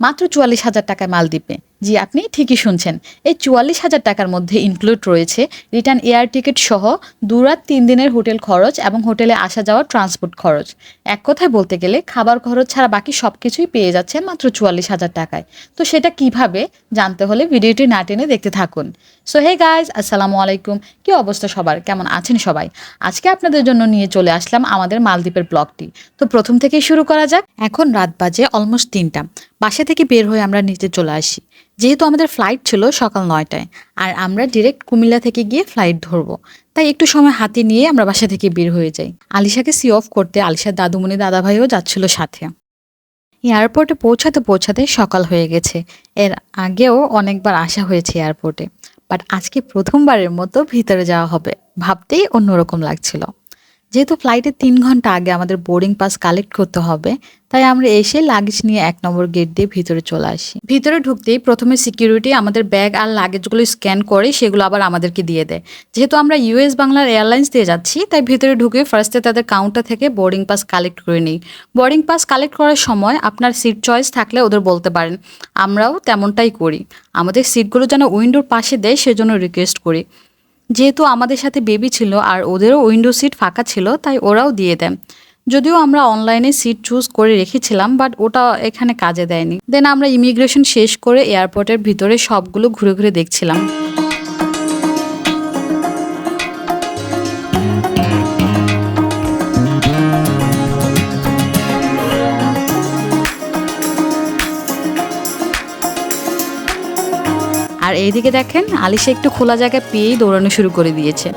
মাত্র চুয়াল্লিশ হাজার টাকায় মালদ্বীপে জি, আপনি ঠিকই শুনছেন। এই চুয়াল্লিশ হাজার টাকার মধ্যে ইনক্লুড রয়েছে রিটার্ন এয়ার টিকিট সহ দু রাত তিন দিনের হোটেল খরচ এবং হোটেলে আসা যাওয়ার ট্রান্সপোর্ট খরচ। এক কথায় বলতে গেলে খাবার খরচ ছাড়া বাকি সব কিছুই পেয়ে যাচ্ছে মাত্র চুয়াল্লিশ হাজার টাকায়। তো সেটা কীভাবে জানতে হলে ভিডিওটি না টেনে দেখতে থাকুন। সো হে গাইজ আসসালামু আলাইকুম। কি অবস্থা সবার? কেমন আছেন সবাই? আজকে আপনাদের জন্য নিয়ে চলে আসলাম আমাদের মালদ্বীপের ব্লগটি। তো প্রথম থেকেই শুরু করা যাক। এখন রাত বাজে অলমোস্ট তিনটা। বাসা থেকে বের হয়ে আমরা নিচে চলে আসি। যেহেতু আমাদের ফ্লাইট ছিল সকাল নয়টায়, আর আমরা ডিরেক্ট কুমিল্লা থেকে গিয়ে ফ্লাইট ধরবো। তাই একটু সময় হাতে নিয়ে আমরা বাসা থেকে বের হয়ে যাই। আলিশাকে সি অফ করতে আলিশার দাদুমণি, দাদাভাইও যাচ্ছিল সাথে। এয়ারপোর্টে পৌঁছাতে পৌঁছাতে সকাল হয়ে গেছে। এর আগেও অনেকবার আসা হয়েছে এয়ারপোর্টে বাট আজকে প্রথমবারের মতো ভিতরে যাওয়া হবে। ভাবতেই অন্যরকম লাগছিল। যেহেতু ফ্লাইটে তিন ঘণ্টা আগে আমাদের বোর্ডিং পাস কালেক্ট করতে হবে, তাই আমরা এসে লাগেজ নিয়ে এক নম্বর গেট দিয়ে ভিতরে চলে আসি। ভিতরে ঢুকতেই প্রথমে সিকিউরিটি আমাদের ব্যাগ আর লাগেজগুলো স্ক্যান করে সেগুলো আবার আমাদেরকে দিয়ে দেয়। যেহেতু আমরা ইউএস বাংলার এয়ারলাইন্স দিয়ে যাচ্ছি, তাই ভিতরে ঢুকে ফার্স্টে তাদের কাউন্টার থেকে বোর্ডিং পাস কালেক্ট করে নিই। বোর্ডিং পাস কালেক্ট করার সময় আপনার সিট চয়েস থাকলে ওদের বলতে পারেন, আমরাও তেমনটাই করি। আমাদের সিটগুলো যেন উইন্ডোর পাশে দেয়, সেজন্য রিকোয়েস্ট করি। যেহেতু আমাদের সাথে বেবি ছিল আর ওদেরও উইন্ডো সিট ফাঁকা ছিল, তাই ওরাও দিয়ে দেয়। যদিও আমরা অনলাইনে সিট চুজ করে রেখেছিলাম বাট ওটা এখানে কাজে দেয়নি। দেন আমরা ইমিগ্রেশন শেষ করে এয়ারপোর্টের ভিতরে সবগুলো ঘুরে ঘুরে দেখছিলাম। আর এইদিকে দেখেন আলিশা একটু খোলা জায়গায় পেয়েই দৌড়ানো শুরু করে দিয়েছে।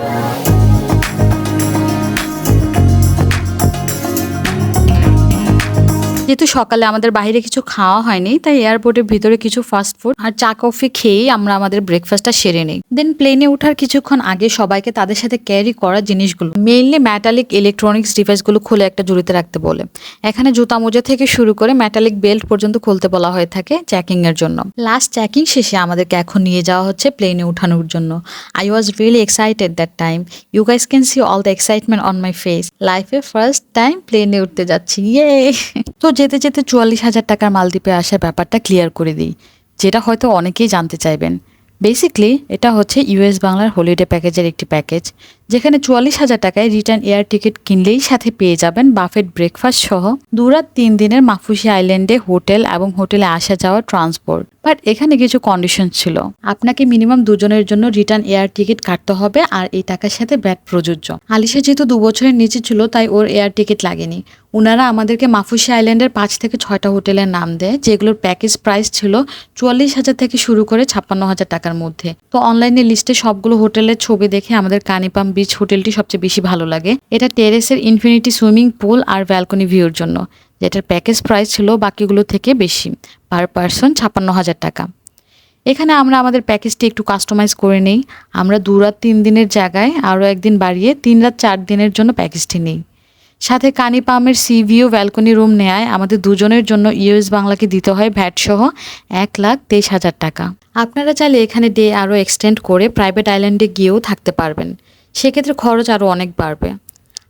যেহেতু সকালে আমাদের বাইরে কিছু খাওয়া হয়নি, তাই এয়ারপোর্টের ভিতরে কিছু ফাস্ট ফুড আর চা কফি খেয়েই আমরা আমাদের ব্রেকফাস্টটা সেরে নিই। দেন প্লেনে ওঠার কিছুক্ষণ আগে সবাইকে তাদের সাথে ক্যারি করা জিনিসগুলো মেইনলি ম্যাটালিক ইলেকট্রনিক্স ডিভাইসগুলো খুলে একটা জুড়িতে রাখতে বলে। এখানে জুতা মোজা থেকে শুরু করে ম্যাটালিক বেল্ট পর্যন্ত খুলতে বলা হয়ে থাকে চেকিং এর জন্য। লাস্ট চেকিং শেষে আমাদেরকে এখন নিয়ে যাওয়া হচ্ছে প্লেনে উঠানোর জন্য। I was really excited that time you guys can see all the excitement on my face লাইফে ফার্স্ট টাইম প্লেনে উঠতে যাচ্ছি। ইয়ে তো যেতে যেতে চুয়াল্লিশ হাজার টাকার মালদ্বীপে আসার ব্যাপারটা ক্লিয়ার করে দিই, যেটা হয়তো অনেকেই জানতে চাইবেন। বেসিকলি এটা হচ্ছে ইউএস বাংলার হলিডে প্যাকেজের একটি প্যাকেজ যেখানে চুয়াল্লিশ হাজার টাকায় রিটার্ন এয়ার টিকিট কিনলেই সাথে পেয়ে যাবেন বাফেট ব্রেকফাস্ট সহ দুরাত তিন দিনের মাফুসি আইল্যান্ডে হোটেল এবং হোটেলে আসা যাওয়া ট্রান্সপোর্ট। বাট এখানে কিছু কন্ডিশন ছিল। আপনাকে মিনিমাম দুজনের জন্য রিটার্ন এয়ার টিকিট কাটতে হবে আর এই টাকার সাথে ব্যাট প্রযোজ্য। আলিশা যেহেতু দু বছরের নিচে ছিল, তাই ওর এয়ার টিকিট লাগেনি। ওনারা আমাদেরকে মাফুসি আইল্যান্ডের পাঁচ থেকে ছয়টা হোটেলের নাম দেয়, যেগুলোর প্যাকেজ প্রাইস ছিল চুয়াল্লিশ হাজার থেকে শুরু করে ছাপ্পান্ন হাজার টাকার মধ্যে। তো অনলাইনে লিস্টে সবগুলো হোটেলের ছবি দেখে আমাদের কানিপাম বিচ হোটেলটি সবচেয়ে বেশি ভালো লাগে। এটা টেরেসের ইনফিনিটি সুইমিং পুল আর ব্যালকনি ভিউর জন্য, যেটার প্যাকেজ প্রাইস ছিল বাকিগুলো থেকে বেশি, পার পার্সন ছাপ্পান্ন হাজার টাকা। এখানে আমরা আমাদের প্যাকেজটি একটু কাস্টমাইজ করে নিই। আমরা দু রাত তিন দিনের জায়গায় আরও একদিন বাড়িয়ে তিন রাত চার দিনের জন্য প্যাকেজটি নিই। সাথে কানি পামের সি ভিউ ব্যালকনি রুম নেয় আমাদের দুজনের জন্য ইউএস বাংলাকে দিতে হয় ভ্যাট সহ এক লাখ তেইশ হাজার টাকা। আপনারা চাইলে এখানে ডে আরও এক্সটেন্ড করে প্রাইভেট আইল্যান্ডে গিয়েও থাকতে পারবেন। সেক্ষেত্রে খরচ আরও অনেক বাড়বে।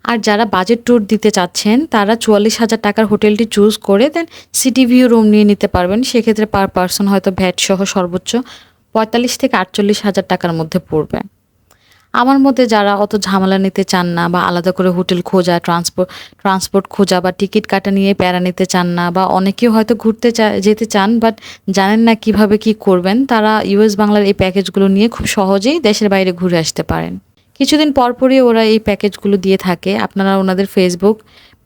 আর যারা বাজেট ট্যুর দিতে চাচ্ছেন, তারা চুয়াল্লিশ হাজার টাকার হোটেলটি চুজ করে দেন সিটি ভিউ রুম নিয়ে নিতে পারবেন। সেক্ষেত্রে পার পার্সন হয়তো ভ্যাট সহ সর্বোচ্চ পঁয়তাল্লিশ থেকে আটচল্লিশ হাজার টাকার মধ্যে পড়বে। আমার মধ্যে যারা অত ঝামেলা নিতে চান না বা আলাদা করে হোটেল খোঁজা ট্রান্সপোর্ট ট্রান্সপোর্ট খোঁজা বা টিকিট কাটা নিয়ে প্যারা নিতে চান না বা অনেকেও হয়তো ঘুরতে যেতে চান বাট জানেন না কীভাবে কি করবেন, তারা ইউএস বাংলার এই প্যাকেজগুলো নিয়ে খুব সহজেই দেশের বাইরে ঘুরে আসতে পারেন। কিছুদিন পরপরই ওরা এই প্যাকেজগুলো দিয়ে থাকে। আপনারা ওনাদের ফেসবুক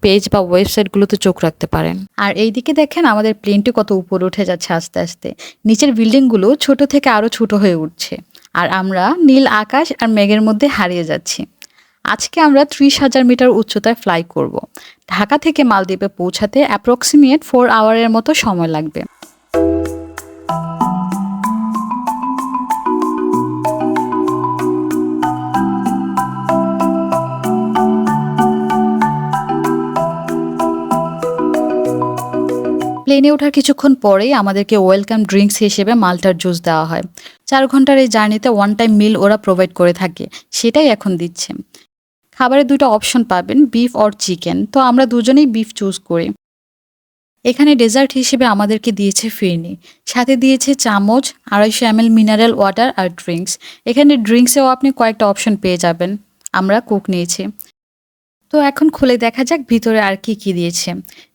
পেজ বা ওয়েবসাইটগুলোতে চোখ রাখতে পারেন। আর এইদিকে দেখেন আমাদের প্লেনটি কত উপরে উঠে যাচ্ছে আস্তে আস্তে। নিচের বিল্ডিংগুলো ছোট থেকে আরও ছোট হয়ে উঠছে। আর আমরা নীল আকাশ আর মেঘের মধ্যে হারিয়ে যাচ্ছি। আজকে আমরা ত্রিশ হাজার মিটার উচ্চতায় ফ্লাই করব। ঢাকা থেকে মালদ্বীপে পৌঁছাতে অ্যাপ্রক্সিমেট ফোর আওয়ারের মতো সময় লাগবে। প্লেনে ওঠার কিছুক্ষণ পরেই আমাদেরকে ওয়েলকাম ড্রিঙ্কস হিসেবে মাল্টার জুস দেওয়া হয়। চার ঘণ্টার এই জার্নিতে ওয়ান টাইম মিল ওরা প্রোভাইড করে থাকে, সেটাই এখন দিচ্ছে। খাবারের দুটো অপশন পাবেন বিফ অর চিকেন তো আমরা দুজনেই বিফ চুজ করি। এখানে ডেজার্ট হিসেবে আমাদেরকে দিয়েছে ফিরনি। সাথে দিয়েছে চামচ, আড়াইশো এম এল মিনারেল ওয়াটার আর ড্রিঙ্কস এখানে ড্রিঙ্কসেও আপনি কয়েকটা অপশন পেয়ে যাবেন। আমরা কোক নিয়েছি। তো এখন খুলে দেখা যাক ভিতরে আর কি কি দিয়েছে।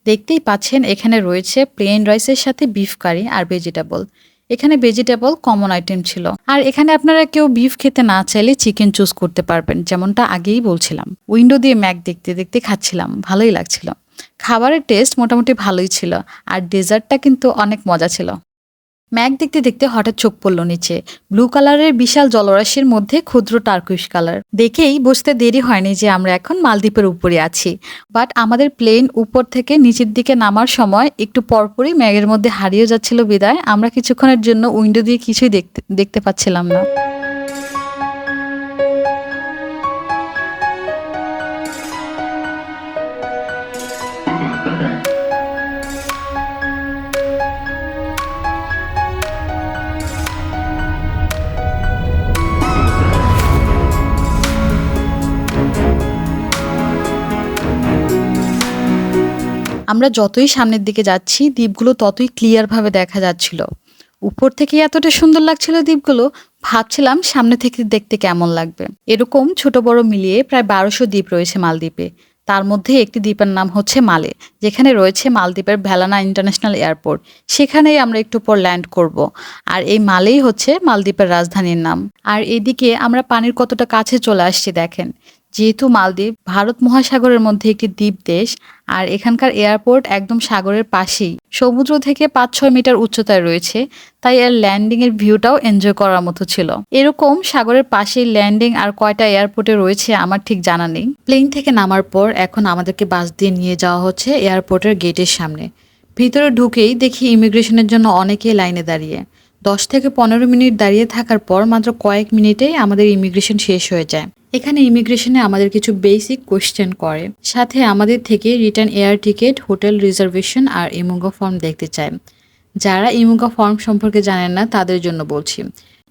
দেখতেই পাচ্ছেন, এখানে রয়েছে প্লেন রাইসের সাথে বিফ কারি আর ভেজিটেবল এখানে ভেজিটেবল কমন আইটেম ছিল। আর এখানে আপনারা কেউ বিফ খেতে না চাইলে চিকেন চুজ করতে পারবেন, যেমনটা আগেই বলছিলাম। উইন্ডো দিয়ে ম্যাক দেখতে দেখতে খাচ্ছিলাম, ভালোই লাগছিল। খাবারের টেস্ট মোটামুটি ভালোই ছিল, আর ডেজার্টটা কিন্তু অনেক মজা ছিল। ম্যাক দেখতে দেখতে হঠাৎ চোখ পড়ল নিচে। ব্লু কালারের বিশাল জলরাশির মধ্যে ক্ষুদ্র টার্কুইশ কালার। দেখেই বুঝতে দেরি হয়নি যে আমরা এখন মালদ্বীপের উপরে আছি। বাট আমাদের প্লেন উপর থেকে নিচের দিকে নামার সময় একটু পরপরই ম্যাগের মধ্যে হারিয়ে যাচ্ছিল বিদায়। আমরা কিছুক্ষণের জন্য উইন্ডো দিয়ে কিছুই দেখতে দেখতে পাচ্ছিলাম না। আমরা যতই সামনের দিকে যাচ্ছি, দ্বীপগুলো ততই ক্লিয়ারভাবে দেখা যাচ্ছিল। উপর থেকে এতটা সুন্দর লাগছিল দ্বীপগুলো, ভাবছিলাম সামনে থেকে দেখতে কেমন লাগবে। এরকম ছোট বড় মিলিয়ে প্রায় বারোশো দ্বীপ রয়েছে মালদ্বীপে। তার মধ্যে একটি দ্বীপের নাম হচ্ছে মালে, যেখানে রয়েছে মালদ্বীপের ভেলানা ইন্টারন্যাশনাল এয়ারপোর্ট। সেখানেই আমরা একটু পর ল্যান্ড করব। আর এই মালেই হচ্ছে মালদ্বীপের রাজধানীর নাম। আর এদিকে আমরা পানির কতটা কাছে চলে আসছি দেখেন। যেহেতু মালদ্বীপ ভারত মহাসাগরের মধ্যে একটি দ্বীপ দেশ, আর এখানকার এয়ারপোর্ট একদম সাগরের পাশেই। সমুদ্র থেকে পাঁচ ছয় মিটার উচ্চতায় রয়েছে, তাই এর ল্যান্ডিং এর ভিউটাও এনজয় করার মতো ছিল। এরকম সাগরের পাশেই ল্যান্ডিং আর কয়টা এয়ারপোর্টে রয়েছে আমার ঠিক জানা নেই। প্লেন থেকে নামার পর এখন আমাদেরকে বাস দিয়ে নিয়ে যাওয়া হচ্ছে এয়ারপোর্টের গেটের সামনে। ভিতরে ঢুকেই দেখি ইমিগ্রেশনের জন্য অনেকেই লাইনে দাঁড়িয়ে। দশ থেকে পনেরো মিনিট দাঁড়িয়ে থাকার পর মাত্র কয়েক মিনিটেই আমাদের ইমিগ্রেশন শেষ হয়ে যায়। এখানে ইমিগ্রেশনে আমাদের কিছু বেসিক কোয়েশ্চেন করে। সাথে আমাদের থেকে return air ticket hotel reservation আর ইমুগা ফর্ম দেখতে চায় যারা ইমুগা ফর্ম সম্পর্কে জানেন না, তাদের জন্য বলছি।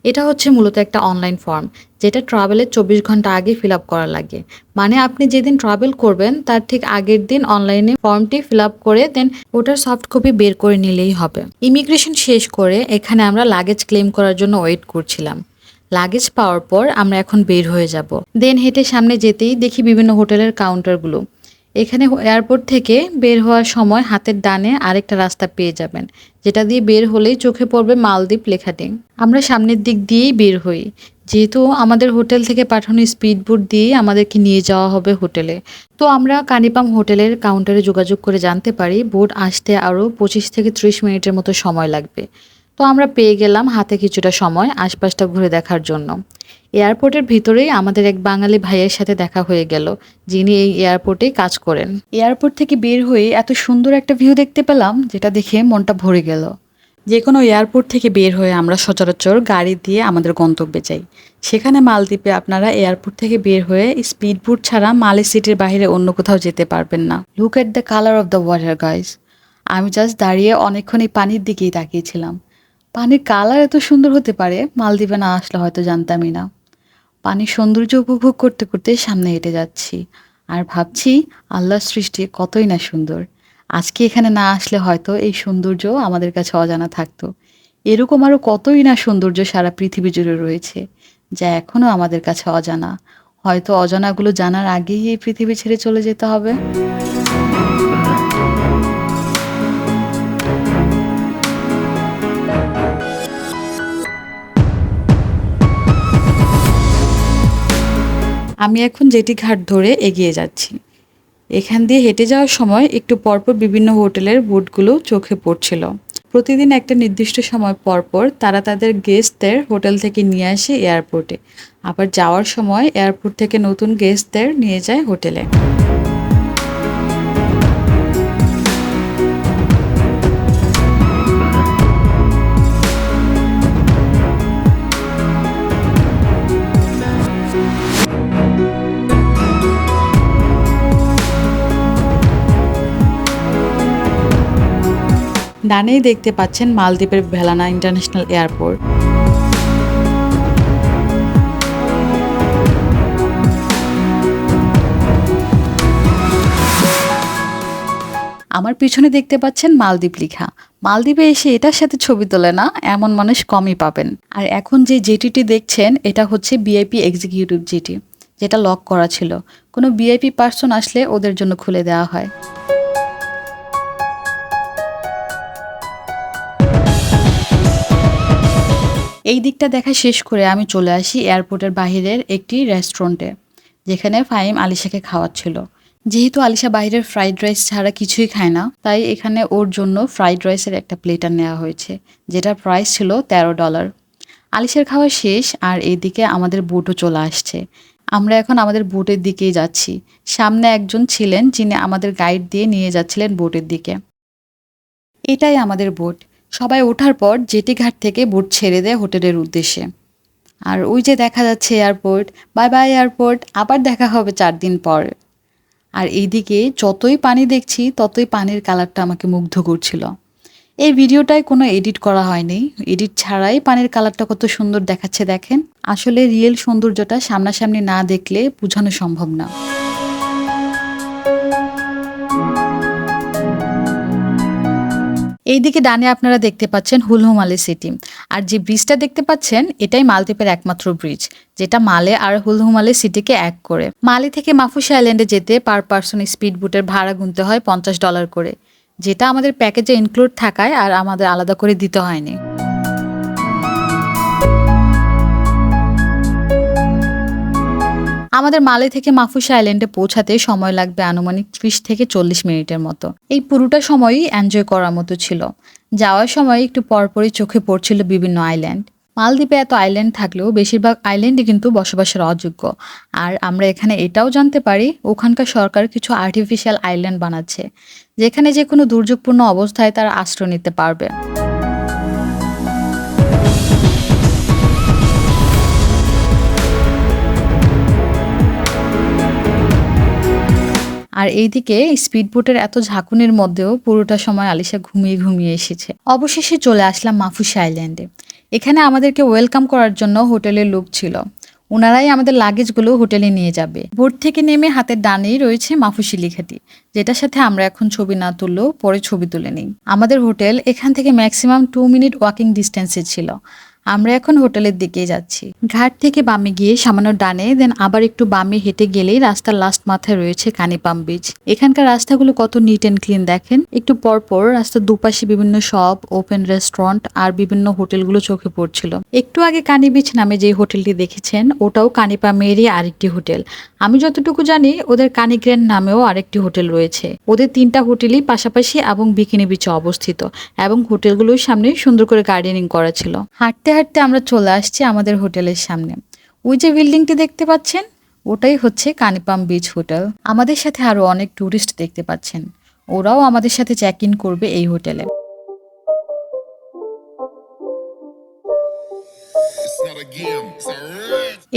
এটা হচ্ছে মূলত একটা অনলাইন ফর্ম যেটা ট্রাভেলের চব্বিশ ঘণ্টা আগে ফিল আপ করা লাগে। মানে আপনি যেদিন ট্রাভেল করবেন, তার ঠিক আগের দিন অনলাইনে ফর্মটি ফিল আপ করে দেন ওটার সফট কপি বের করে নিলেই হবে। ইমিগ্রেশন শেষ করে এখানে আমরা লাগেজ ক্লেম করার জন্য ওয়েট করছিলাম। লাগেজ পাওয়ার পর আমরা এখন বের হয়ে যাব। দেন হেঁটে সামনে যেতেই দেখি বিভিন্ন হোটেলের কাউন্টারগুলো এখানে এয়ারপোর্ট থেকে বের হওয়ার সময় হাতের ডানে আরেকটা রাস্তা পেয়ে যাবেন, যেটা দিয়ে বের হলেই চোখে পড়বে মালদ্বীপ লেখাটি। আমরা সামনের দিক দিয়েই বের হই। যেহেতু আমাদের হোটেল থেকে পাঠানো স্পিড বোট দিয়েই আমাদেরকে নিয়ে যাওয়া হবে হোটেলে। তো আমরা কানিপাম হোটেলের কাউন্টারে যোগাযোগ করে জানতে পারি বোট আসতে আরও পঁচিশ থেকে ত্রিশ মিনিটের মতো সময় লাগবে। তো আমরা পেয়ে গেলাম হাতে কিছুটা সময় আশপাশটা ঘুরে দেখার জন্য। এয়ারপোর্টের ভিতরেই আমাদের এক বাঙালি ভাইয়ের সাথে দেখা হয়ে গেল, যিনি এই এয়ারপোর্টে কাজ করেন। এয়ারপোর্ট থেকে বের হয়ে এত সুন্দর একটা ভিউ দেখতে পেলাম, যেটা দেখে মনটা ভরে গেল। যে কোনো এয়ারপোর্ট থেকে বের হয়ে আমরা সচরাচর গাড়ি দিয়ে আমাদের গন্তব্যে যাই। সেখানে মালদ্বীপে আপনারা এয়ারপোর্ট থেকে বের হয়ে স্পিড বোট ছাড়া মালে সিটির বাইরে অন্য কোথাও যেতে পারবেন না। Look at the colour of the water guys আমি জাস্ট দাঁড়িয়ে অনেকক্ষণ এই পানির দিকেই তাকিয়েছিলাম। পানির কালার এত সুন্দর হতে পারে, মালদ্বীপে না আসলে হয়তো জানতামই না। পানির সৌন্দর্য উপভোগ করতে করতে সামনে হেঁটে যাচ্ছি। আর ভাবছি, আল্লাহর সৃষ্টি কতই না সুন্দর। আজকে এখানে না আসলে হয়তো এই সৌন্দর্য আমাদের কাছে অজানা থাকতো। এরকম আরও কতই না সৌন্দর্য সারা পৃথিবী জুড়ে রয়েছে, যা এখনও আমাদের কাছে অজানা। হয়তো অজানাগুলো জানার আগেই এই পৃথিবী ছেড়ে চলে যেতে হবে। আমি এখন জেটি ঘাট ধরে এগিয়ে যাচ্ছি। এখান দিয়ে হেঁটে যাওয়ার সময় একটু পরপর বিভিন্ন হোটেলের বোর্ডগুলো চোখে পড়ছিল। প্রতিদিন একটা নির্দিষ্ট সময় পরপর তারা তাদের গেস্টদের হোটেল থেকে নিয়ে আসে এয়ারপোর্টে। আবার যাওয়ার সময় এয়ারপোর্ট থেকে নতুন গেস্টদের নিয়ে যায় হোটেলে। ডানেই দেখতে পাচ্ছেন মালদ্বীপের ভেলানা ইন্টারন্যাশনাল এয়ারপোর্ট। আমার পিছনে দেখতে পাচ্ছেন মালদ্বীপ লিখা। মালদ্বীপে এসে এটার সাথে ছবি তোলে না, এমন মানুষ কমই পাবেন। আর এখন যে জেটিটি দেখছেন, এটা হচ্ছে বিআইপি এক্সিকিউটিভ জেটি, যেটা লক করা ছিল। কোনো বিআইপি পার্সন আসলে ওদের জন্য খুলে দেওয়া হয়। এই দিকটা দেখা শেষ করে আমি চলে আসি এয়ারপোর্টের বাহিরের একটি রেস্টুরেন্টে, যেখানে ফাহিম আলিশাকে খাওয়াচ্ছিল। যেহেতু আলিশা বাইরের ফ্রাইড রাইস ছাড়া কিছুই খায় না, তাই এখানে ওর জন্য ফ্রাইড রাইসের একটা প্লেটার নেওয়া হয়েছে, যেটার প্রাইস ছিল তেরো ডলার। আলিশার খাওয়া শেষ আর এইদিকে আমাদের বুটও চলে আসছে। আমরা এখন আমাদের বোটের দিকেই যাচ্ছি। সামনে একজন ছিলেন, যিনি আমাদের গাইড দিয়ে নিয়ে যাচ্ছিলেন বোটের দিকে। এটাই আমাদের বোট। সবাই ওঠার পর জেটি ঘাট থেকে বোট ছেড়ে দেয় হোটেলের উদ্দেশ্যে। আর ওই যে দেখা যাচ্ছে এয়ারপোর্ট, বাই বাই এয়ারপোর্ট, আবার দেখা হবে চার দিন পর। আর এইদিকে যতই পানি দেখছি, ততই পানির কালারটা আমাকে মুগ্ধ করছিল। এই ভিডিওটায় কোনো এডিট করা হয়নি। এডিট ছাড়াই পানির কালারটা কত সুন্দর দেখাচ্ছে দেখেন। আসলে রিয়েল সৌন্দর্যটা সামনাসামনি না দেখলে বোঝানো সম্ভব না। এইদিকে ডানে আপনারা দেখতে পাচ্ছেন হুলহুমালি সিটি। আর যে ব্রিজটা দেখতে পাচ্ছেন, এটাই মালদ্বীপের একমাত্র ব্রিজ, যেটা মালে আর হুলহুমালি সিটিকে এক করে। মালে থেকে মাফুস আইল্যান্ডে যেতে পার পার্সন স্পিড বুটের ভাড়া গুনতে হয় পঞ্চাশ ডলার করে, যেটা আমাদের প্যাকেজে ইনক্লুড থাকায় আর আমাদের আলাদা করে দিতে হয়নি। আমাদের মালে থেকে মাফুসা আইল্যান্ডে পৌঁছাতে সময় লাগবে আনুমানিক ত্রিশ থেকে চল্লিশ মিনিটের মতো। এই পুরোটা সময়ই এনজয় করার মতো ছিল। যাওয়ার সময় একটু পরপরই চোখে পড়ছিল বিভিন্ন আইল্যান্ড মালদ্বীপে এত আইল্যান্ড থাকলেও বেশিরভাগ আইল্যান্ডই কিন্তু বসবাসের অযোগ্য। আর আমরা এখানে এটাও জানতে পারি, ওখানকার সরকার কিছু আর্টিফিশিয়াল আইল্যান্ড বানাচ্ছে, যেখানে যে কোনো দুর্যোগপূর্ণ অবস্থায় তারা আশ্রয় নিতে পারবে। আর এইদিকে স্পিড বোটের এত ঝাঁকুনির মধ্যেও পুরোটা সময় আলিশা ঘুমিয়ে ঘুমিয়ে এসেছে। অবশেষে চলে আসলাম মাফুসা আইল্যান্ডে। এখানে আমাদেরকে ওয়েলকাম করার জন্য হোটেলের লোক ছিল। ওনারাই আমাদের লাগেজগুলো হোটেলে নিয়ে যাবে। বোর্ড থেকে নেমে হাতের ডানেই রয়েছে মাফুসি লেখাটি, যেটার সাথে আমরা এখন ছবি না তুললেও পরে ছবি তুলে নিই। আমাদের হোটেল এখান থেকে ম্যাক্সিমাম টু মিনিট ওয়াকিং ডিস্টেন্সে ছিল। আমরা এখন হোটেলের দিকে যাচ্ছি। ঘাট থেকে বামে গিয়ে সামান্য ডানে দেন আবার একটু বামে হেঁটে গেলেই রাস্তার লাস্ট মাথায় রয়েছে কানিপাম বিচ এখানকার রাস্তাগুলো কত নিট অ্যান্ড ক্লিন দেখেন। একটু পরপর রাস্তার দুপাশে বিভিন্ন শপ ওপেন রেস্টুরেন্ট আর বিভিন্ন হোটেলগুলো চোখে পড়ছিল। একটু আগে কানি বিচ নামে যে হোটেলটি দেখেছেন, ওটাও কানিপামেরই আরেকটি হোটেল। আমি যতটুকু জানি, ওদের কানিগ্র্যান্ড নামেও আরেকটি হোটেল রয়েছে। ওদের তিনটা হোটেলই পাশাপাশি এবং বিকিনি বিচে অবস্থিত এবং হোটেলগুলোর সামনে সুন্দর করে গার্ডেনিং করা ছিল। হাঁটতে হাঁটতে আমরা চলে আসছি আমাদের হোটেলের সামনে। ওই যে বিল্ডিংটি দেখতে পাচ্ছেন, ওটাই হচ্ছে কানিপাম বিচ হোটেল। আমাদের সাথে আরও অনেক ট্যুরিস্ট দেখতে পাচ্ছেন। ওরাও আমাদের সাথে চেক ইন করবে এই হোটেলে.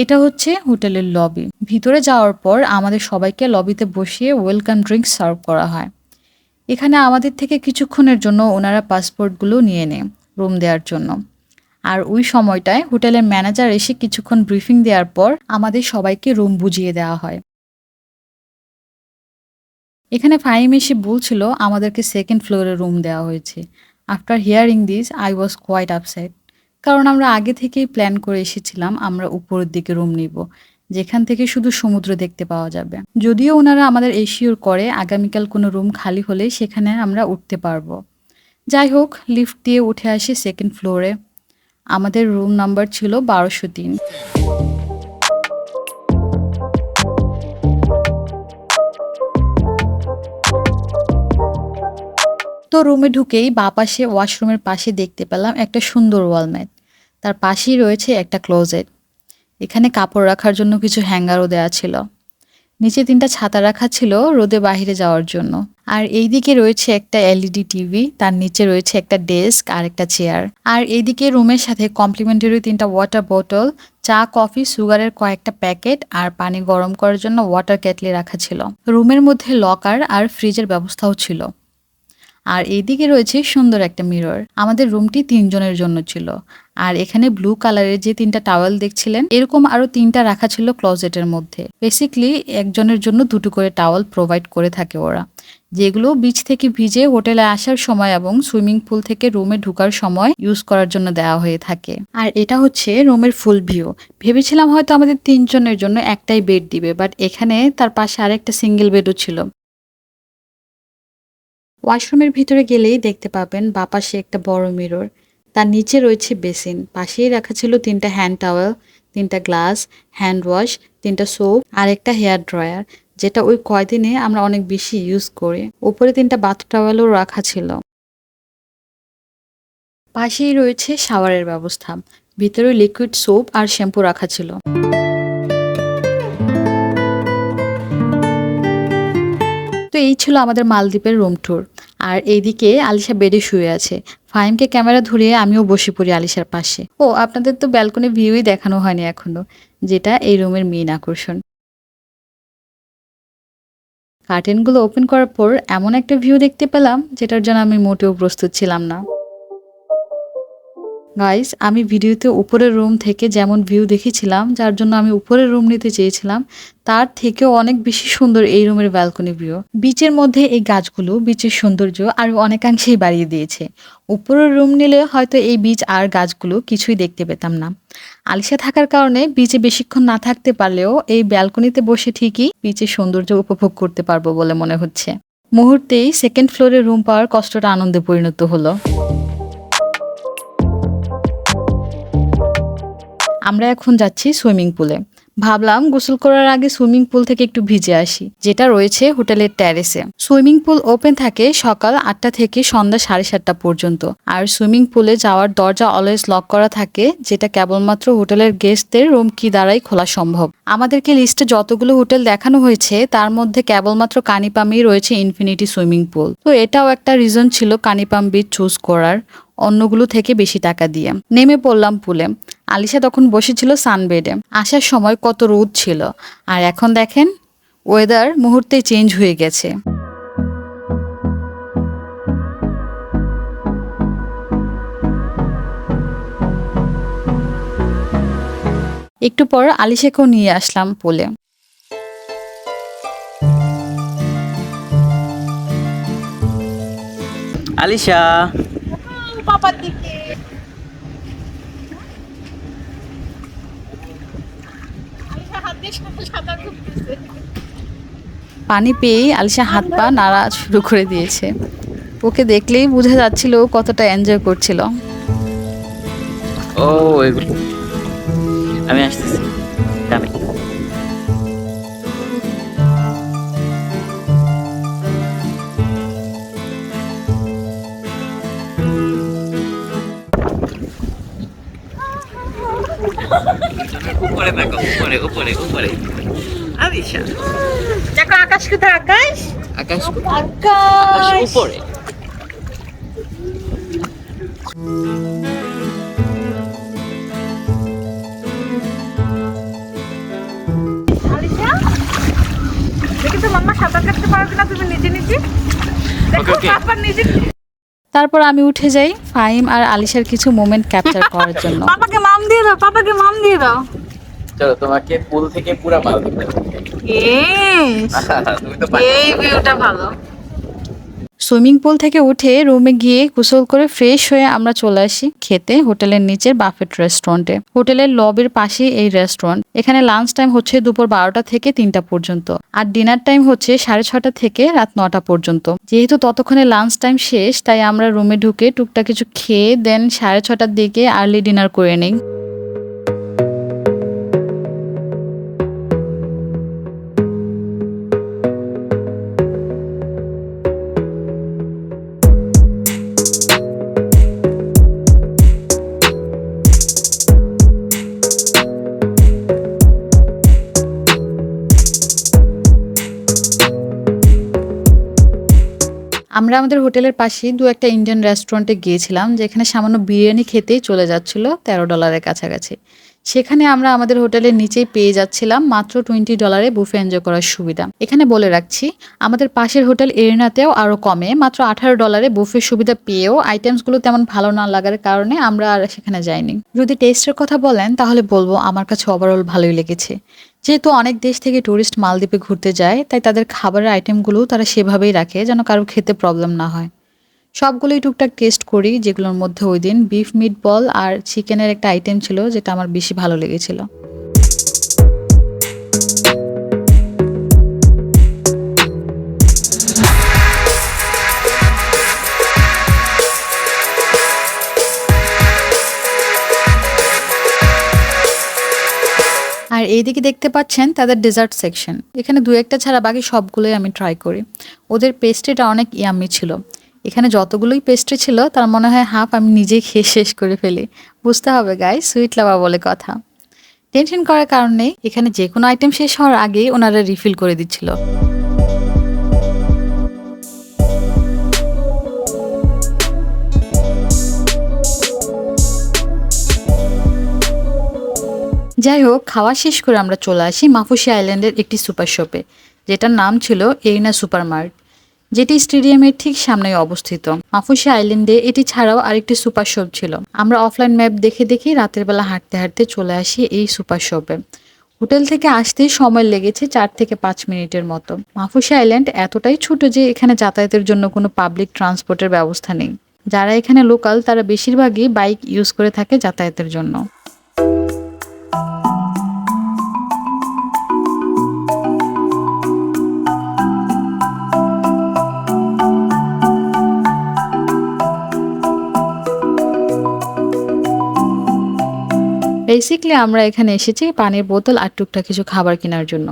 এটা হচ্ছে হোটেলের লবি ভিতরে যাওয়ার পর আমাদের সবাইকে লবিতে বসিয়ে ওয়েলকাম ড্রিঙ্কস সার্ভ করা হয়। এখানে আমাদের থেকে কিছুক্ষণের জন্য ওনারা পাসপোর্টগুলো নিয়ে নেয় রুম দেওয়ার জন্য। আর ওই সময়টায় হোটেলের ম্যানেজার এসে কিছুক্ষণ ব্রিফিং দেওয়ার পর আমাদের সবাইকে রুম বুঝিয়ে দেওয়া হয়। এখানে ফাইম এসে বলছিল আমাদেরকে সেকেন্ড ফ্লোরে রুম দেওয়া হয়েছে। After hearing this I was quite upset কারণ আমরা আগে থেকেই প্ল্যান করে এসেছিলাম আমরা উপরের দিকে রুম নিব, যেখান থেকে শুধু সমুদ্র দেখতে পাওয়া যাবে। যদিও ওনারা আমাদের এশিওর করে আগামীকাল কোনো রুম খালি হলে সেখানে আমরা উঠতে পারব। যাই হোক লিফট দিয়ে উঠে আসি সেকেন্ড ফ্লোরে আমাদের রুম নাম্বার ছিল বারোশো তিন। তো রুমে ঢুকেই বা পাশে ওয়াশরুমের পাশে দেখতে পেলাম একটা সুন্দর ওয়ালম্যাট তার পাশেই রয়েছে একটা ক্লোজেট এখানে কাপড় রাখার জন্য কিছু হ্যাঙ্গারও দেওয়া ছিল। নিচে তিনটা ছাতা রাখা ছিল রোদে বাহিরে যাওয়ার জন্য। আর এইদিকে রয়েছে একটা এলইডি টিভি, তার নিচে রয়েছে একটা ডেস্ক আর একটা চেয়ার। আর এইদিকে রুমের সাথে কমপ্লিমেন্টারি তিনটা ওয়াটার বোতল, চা, কফি, সুগারের কয়েকটা প্যাকেট আর পানি গরম করার জন্য ওয়াটার কেটলি রাখা ছিল। রুমের মধ্যে লকার আর ফ্রিজের ব্যবস্থাও ছিল। আর এইদিকে রয়েছে সুন্দর একটা মিরর আমাদের রুমটি তিনজনের জন্য ছিল। আর এখানে ব্লু কালারের যে তিনটা টাওয়েল দেখছিলেন, এরকম আরও তিনটা রাখা ছিল ক্লোজেটের মধ্যে। বেসিকলি একজনের জন্য দুটো করে টাওয়েল প্রোভাইড করে থাকে ওরা। যেগুলো বিচ থেকে ভিজে হোটেলে আসার সময় এবং সুইমিং পুল থেকে রুমে ঢোকার সময় ইউজ করার জন্য দেওয়া হয়ে থাকে। আর এটা হচ্ছে রুমের ফুল ভিউ ভেবেছিলাম হয়তো আমাদের তিনজনের জন্য একটাই বেড দিবে বাট এখানে তার পাশে আরেকটা সিঙ্গেল বেডও ছিল। ওয়াশরুমের ভিতরে গেলেই দেখতে পাবেন বাপাশে একটা বড় মিরর। তার নিচে রয়েছে বেসিন। পাশেই রাখা ছিল তিনটা হ্যান্ড টাওয়েল, তিনটা গ্লাস, হ্যান্ড ওয়াশ, তিনটা সোপ আর একটা হেয়ার ড্রয়ার, যেটা ওই কয়দিনে আমরা অনেক বেশি ইউজ করি। উপরে তিনটা বাথ টাওয়েলও রাখা ছিল। পাশেই রয়েছে শাওয়ারের ব্যবস্থা। ভিতরে লিকুইড সোপ আর শ্যাম্পু রাখা ছিল। তো এই ছিল আমাদের মালদ্বীপের রুম ট্যুর। আর এইদিকে আলিশা বেডে শুয়ে আছে। ফাহিমকে ক্যামেরা ধরিয়ে আমিও বসে পড়ি আলিশার পাশে। ও, আপনাদের তো ব্যালকনি ভিউই দেখানো হয়নি এখনও, যেটা এই রুমের মেইন আকর্ষণ। কার্টেনগুলো ওপেন করার পর এমন একটা ভিউ দেখতে পেলাম, যেটার জন্য আমি মোটেও প্রস্তুত ছিলাম না। গাইস আমি ভিডিওতে উপরের রুম থেকে যেমন ভিউ দেখেছিলাম, যার জন্য আমি উপরের রুম নিতে চেয়েছিলাম, তার থেকেও অনেক বেশি সুন্দর এই রুমের ব্যালকনি ভিউ বিচের মধ্যে এই গাছগুলো বিচের সৌন্দর্য আরও অনেকাংশেই বাড়িয়ে দিয়েছে। উপরের রুম নিলে হয়তো এই বিচ আর গাছগুলো কিছুই দেখতে পেতাম না। আলিশা থাকার কারণে বিচে বেশিক্ষণ না থাকতে পারলেও এই ব্যালকনিতে বসে ঠিকই বিচের সৌন্দর্য উপভোগ করতে পারব বলে মনে হচ্ছে। মুহূর্তেই সেকেন্ড ফ্লোরে রুম পাওয়ার কষ্টটা আনন্দে পরিণত হলো। আমরা এখন যাচ্ছি সুইমিং পুলে। ভাবলাম গোসল করার আগে সুইমিং পুল থেকে একটু ভিজে আসি, যেটা রয়েছে হোটেলের ট্যারেসে সুইমিং পুল ওপেন থাকে সকাল আটটা থেকে সন্ধ্যা সাড়ে সাতটা পর্যন্ত। আর সুইমিং পুলে যাওয়ার দরজা অলওয়েজ লক করা থাকে, যেটা কেবলমাত্র হোটেলের গেস্টদের রুম কি দ্বারাই খোলা সম্ভব। আমাদেরকে লিস্টে যতগুলো হোটেল দেখানো হয়েছে, তার মধ্যে কেবলমাত্র কানিপামেই রয়েছে ইনফিনিটি সুইমিং পুল। তো এটাও একটা রিজন ছিল কানিপাম বিচ চুজ করার। অন্যগুলো থেকে বেশি টাকা দিয়ে। নেমে পড়লাম পুলে। আলিশা তখন বসেছিল সানবেডে। আসার সময় কত রোদ ছিল। আর এখন দেখেন ওয়েদার মুহূর্তে চেঞ্জ হয়ে গেছে। একটু পর আলিশাকেও নিয়ে আসলাম পুলে। আলিশা! পাপার দিকে। পানি পেয়েই আলিশা হাত পা নাড়া শুরু করে দিয়েছে। ওকে দেখলেই বোঝা যাচ্ছিল ও কতটা এনজয় করছিল। ও এগুলো আমি আসতেছি। উপরে উপরে। উপরে দেখো আকাশ কোথায় আকাশ? আকাশ আকাশ। উপরে। তারপর আমি উঠে যাই ফাইম আর আলিশার কিছু মোমেন্ট ক্যাপচার করার জন্য। পাপাকে মাম দিয়ে দাও পাপাকে মাম দিয়ে দাও। চলো তোমাকে পুল থেকে পুরা এই ভিউটা ভালো। সুইমিং পুল থেকে উঠে রুমে গিয়ে গোসল করে ফ্রেশ হয়ে আমরা চলে আসি খেতে হোটেলের নিচের বাফেট রেস্টুরেন্টে হোটেলের লবির পাশেই এই রেস্টুরেন্ট এখানে লাঞ্চ টাইম হচ্ছে দুপুর বারোটা থেকে তিনটা পর্যন্ত আর ডিনার টাইম হচ্ছে সাড়ে ছটা থেকে রাত নটা পর্যন্ত। যেহেতু ততক্ষণে লাঞ্চ টাইম শেষ তাই আমরা রুমে ঢুকে টুকটাক কিছু খেয়ে দেন সাড়ে ছটার দিকে আর্লি ডিনার করে নিই। আমরা আমাদের হোটেলের পাশেই দু একটা ইন্ডিয়ান রেস্টুরেন্টে গিয়েছিলাম, যেখানে সামান্য বিরিয়ানি খেতেই চলে যাচ্ছিল তেরো ডলারের কাছাকাছি। সেখানে আমরা আমাদের হোটেলের নিচেই পেয়ে যাচ্ছিলাম মাত্র টোয়েন্টি ডলারে বুফে এনজয় করার সুবিধা। এখানে বলে রাখছি, আমাদের পাশের হোটেল এরিনাতেও আরও কমে, মাত্র আঠারো ডলারে বুফের সুবিধা পেয়েও আইটেমসগুলো তেমন ভালো না লাগার কারণে আমরা আর সেখানে যাইনি। যদি টেস্টের কথা বলেন, তাহলে বলব আমার কাছে ওভারঅল ভালোই লেগেছে। যেহেতু অনেক দেশ থেকে ট্যুরিস্ট মালদ্বীপে ঘুরতে যায়, তাই তাদের খাবারের আইটেমগুলো তারা সেভাবেই রাখে যেন কারও খেতে প্রবলেম না হয়। সবগুলোই টুকটাক টেস্ট করি, যেগুলোর মধ্যে ওই দিন বিফ মিট বল আর চিকেনের একটা আইটেম ছিল, যেটা আমার বেশি ভালো লেগেছিল। আর এইদিকে দেখতে পাচ্ছেন তাদের ডেজার্ট সেকশন এখানে দু একটা ছাড়া বাকি সবগুলোই আমি ট্রাই করি। ওদের পেস্ট্রিটা অনেক ইয়ামি ছিল। এখানে যতগুলোই পেস্ট্রি ছিল, তার মনে হয় হাফ আমি নিজেই খেয়ে শেষ করে ফেলি। বুঝতে হবে গাই সুইট লাভা বলে কথা। টেনশন করার কারণে এখানে যে কোনো আইটেম শেষ হওয়ার আগেই ওনারা রিফিল করে দিচ্ছিল। যাই হোক খাওয়া শেষ করে আমরা চলে আসি মাফুসি আইল্যান্ডের একটি সুপার শপে, যেটার নাম ছিল এরিনা সুপারমার্ট, যেটি স্টেডিয়ামের ঠিক সামনেই অবস্থিত। মাফুসি আইল্যান্ডে এটি ছাড়াও আরেকটি সুপার শপ ছিল। আমরা অফলাইন ম্যাপ দেখে দেখে রাতের বেলা হাঁটতে হাঁটতে চলে আসি এই সুপার শপে। হোটেল থেকে আসতে সময় লেগেছে চার থেকে পাঁচ মিনিটের মতো। মাফুসি আইল্যান্ড এতটাই ছোট যে এখানে যাতায়াতের জন্য কোনো পাবলিক ট্রান্সপোর্টের ব্যবস্থা নেই। যারা এখানে লোকাল, তারা বেশিরভাগই বাইক ইউজ করে থাকে যাতায়াতের জন্য। বেসিকলি আমরা এখানে এসেছি পানির বোতল আর টুকটাক কিছু খাবার কেনার জন্য।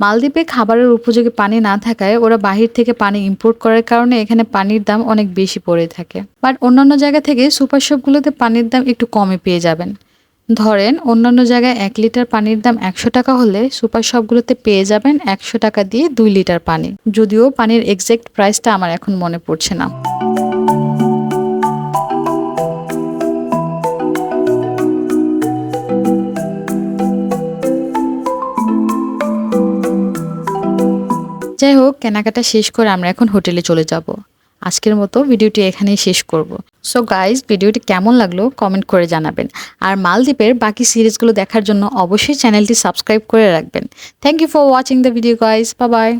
মালদ্বীপে খাবারের উপযোগী পানি না থাকায় ওরা বাহির থেকে পানি ইম্পোর্ট করার কারণে এখানে পানির দাম অনেক বেশি পড়ে থাকে। বাট অন্যান্য জায়গা থেকে সুপার শপগুলোতে পানির দাম একটু কমে পেয়ে যাবেন। ধরেন, অন্যান্য জায়গায় এক লিটার পানির দাম একশো টাকা হলে সুপার শপগুলোতে পেয়ে যাবেন একশো টাকা দিয়ে দুই লিটার পানি। যদিও পানির এক্সাক্ট প্রাইসটা আমার এখন মনে পড়ছে না। যাই হোক, কেনাকাটা শেষ করে আমরা এখন হোটেলে চলে যাব। আজকের মতো ভিডিওটি এখানেই শেষ করব। সো গাইজ ভিডিওটি কেমন লাগল কমেন্ট করে জানাবেন। আর মালদ্বীপের বাকি সিরিজগুলো দেখার জন্য অবশ্যই চ্যানেলটি সাবস্ক্রাইব করে রাখবেন। Thank you for watching the video guys বা বাই